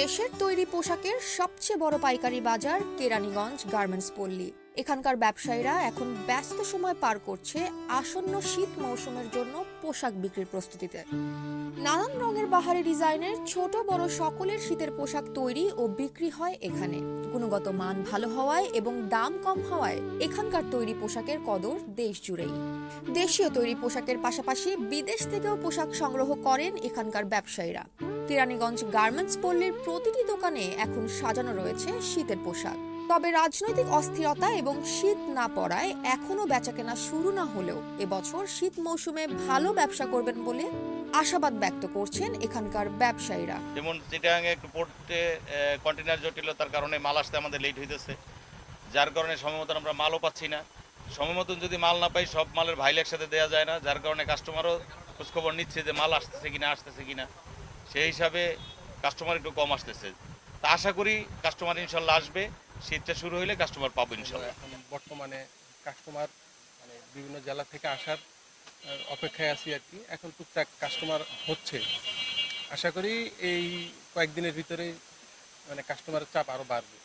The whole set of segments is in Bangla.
দেশের তৈরি পোশাকের সবচেয়ে বড় পাইকারি বাজার কেরানীগঞ্জ গার্মেন্টস পল্লী। এখানকার ব্যবসায়ীরা এখন ব্যস্ত সময় পার করছে আসন্ন শীত মৌসুমের জন্য পোশাক বিক্রির প্রস্তুতিতে। নানান রঙের বাহারি ডিজাইনের ছোট বড় সকলের শীতের পোশাক তৈরি ও বিক্রি হয় এখানে। গুণগত মান ভালো হওয়ায় এবং দাম কম হওয়ায় এখানকার তৈরি পোশাকের কদর দেশ জুড়েই। দেশীয় তৈরি পোশাকের পাশাপাশি বিদেশ থেকেও পোশাক সংগ্রহ করেন এখানকার ব্যবসায়ীরা। কেরানীগঞ্জ গার্মেন্টস পল্লীর প্রতিটি দোকানে এখন সাজানো রয়েছে শীতের পোশাক। তবে রাজনৈতিক অস্থিরতা এবং শীত না পড়ায় এখনও বেচাকেনা শুরু না হলেও এবছর শীত মৌসুমে ভালো ব্যবসা করবেন বলে আশাবাদ ব্যক্ত করছেন এখানকার ব্যবসায়ীরা। যেমন চিটাগাঙে একটু পোর্টে কন্টেনার জটিলতার কারণে মাল আসতে আমাদের লেট হইতেছে। যার কারণে সময় মতন আমরা মালও পাচ্ছি না। সময় মতন যদি মাল না পাই, সব মালের ভাইল একসাথে দেওয়া যায় না, যার কারণে কাস্টমারও খোঁজখবর নিচ্ছে যে মাল আসতেছে কিনা আসতেছে কিনা। সেই হিসাবে কাস্টমার একটু কম আসতেছে। তা আশা করি কাস্টমার ইনশাল্লাহ আসবে। শীতটা শুরু হইলে কাস্টমার পাবো ইনশাল্লাহ। এখন বর্তমানে কাস্টমার মানে বিভিন্ন জেলা থেকে আসার অপেক্ষায় আছি আর কি। এখন টুকটাক কাস্টমার হচ্ছে। আশা করি এই কয়েকদিনের ভিতরে মানে কাস্টমারের চাপ আরও বাড়বে।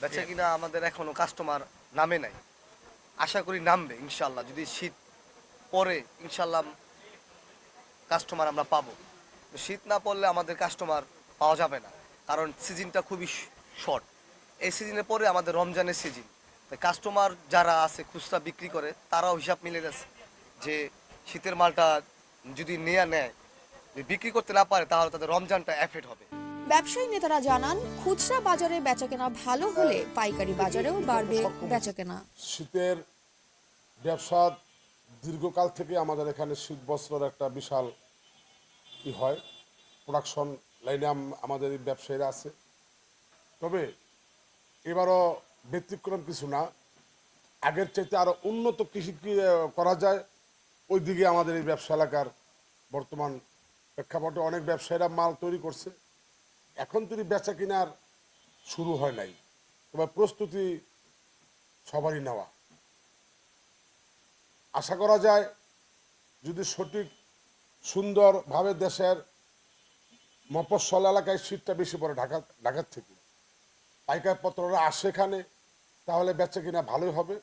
বেচা কিনা আমাদের এখনও কাস্টমার নামে নাই। আশা করি নামবে ইনশাল্লাহ। যদি শীত পরে ইনশাল্লাহ কাস্টমার আমরা পাবো। শীত না পড়লে আমাদের কাস্টমার পাওয়া যাবে না। কারণ সিজনটা খুবই শর্ট এই সিজনের পরে আমাদের রমজানের সিজন। তাই কাস্টমার যারা আছে খুচরা বিক্রি করে তারাও হিসাব মিলে যাচ্ছে যে শীতের মালটা যদি নেয়া নেয় যদি বিক্রি করতে না পারে তাহলে তাদের রমজানটা এফেক্ট হবে। ব্যবসায়ী নেতারা জানান খুচরা বাজারে বেচাকেনা ভালো হলে পাইকারি বাজারেও বাড়বে বেচাকেনা। শীতের ব্যবসা দীর্ঘকাল থেকে আমাদের এখানে শীত বস্ত্রের একটা বিশাল কি হয়। প্রোডাকশন লাইনে আমাদের ব্যবসায়ীরা আছে। তবে এবারও ব্যতিক্রম কিছু না। আগের চাইতে আরও উন্নত কৃষি করা যায় ওই দিকে আমাদের এই ব্যবসা এলাকার বর্তমান প্রেক্ষাপটে অনেক ব্যবসায়ীরা মাল তৈরি করছে। এখন তিনি বেচা কেনার শুরু হয় নাই, তবে প্রস্তুতি সবারই নেওয়া। আশা করা যায়, যদি সঠিক, সুন্দরভাবে দেশের মফস্বল এলাকায় শীতটা বেশি পড়ে ঢাকা, ঢাকার থেকে। পাইকার পত্ররা আসে এখানে তাহলে বেচা কিনা ভালোই হবে।